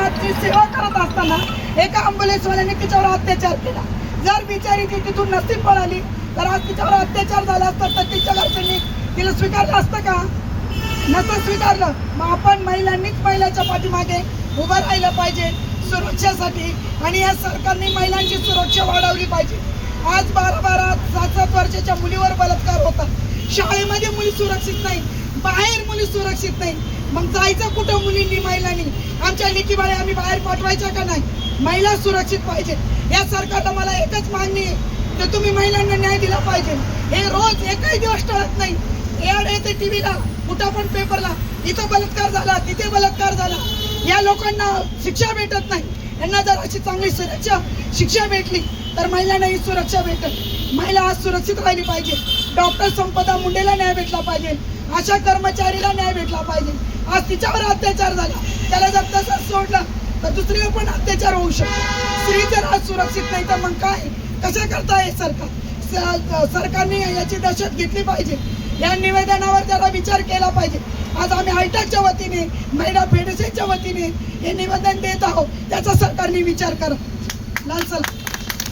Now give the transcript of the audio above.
मातृ सेवा करत असताना एका अँब्युलन्सवाल्याने तिच्यावर अत्याचार केला. जर बिचारी ती तिथून नसती पळाली तर आज तिच्यावर अत्याचार झाला असता तर तिच्या घरच्यांनी तिला स्वीकारलं असतं का? नसतं स्वीकारलं. मग आपण महिलांनीच महिलाच्या पाठीमागे उभं राहिलं पाहिजे सुरक्षेसाठी आणि या सरकारने महिलांची सुरक्षा वाढवली पाहिजे. आज बारा बारा सात सात वर्षाच्या मुलीवर बलात्कार होतात. शाळेमध्ये मुली सुरक्षित नाही बाहेर मुली सुरक्षित नाही. मग जायचं कुठं मुलींनी महिलांनी? आमच्या लेकीबाळे आम्ही बाहेर पाठवायच्या का नाही? महिला सुरक्षित पाहिजे. या सरकारला मला एकच मागणी आहे तर तुम्ही महिलांना न्याय दिला पाहिजे. हे रोज एकही दिवस टळत नाही. एड येते टीव्हीला कुठं पण पेपरला. इथं बलात्कार झाला तिथे बलात्कार झाला. या लोकांना शिक्षा भेटत नाही. यांना जर अशी चांगली सुरक्षा शिक्षा भेटली तर महिलांना ही सुरक्षा भेटत महिला आज सुरक्षित राहिली पाहिजे. डॉक्टर संपदा मुंडेला न्याय भेटला पाहिजे. अशा कर्मचारीला न्याय भेटला पाहिजे. आज तिच्यावर अत्याचार झाला. त्याला जर तसंच सोडलं तर दुसरीवर पण अत्याचार होऊ शकतो. स्त्री जर आज सुरक्षित नाही तर मग काय? कशा करता हे सरकार? सरकारने याची दहशत घेतली पाहिजे. या निवेदनावर जरा विचार केला पाहिजे. आज आम्ही हायटेकच्या वतीने महिला फेडरेशनच्या वतीने हे निवेदन देत आहोत. त्याचा सरकारने विचार करा. लाल सर.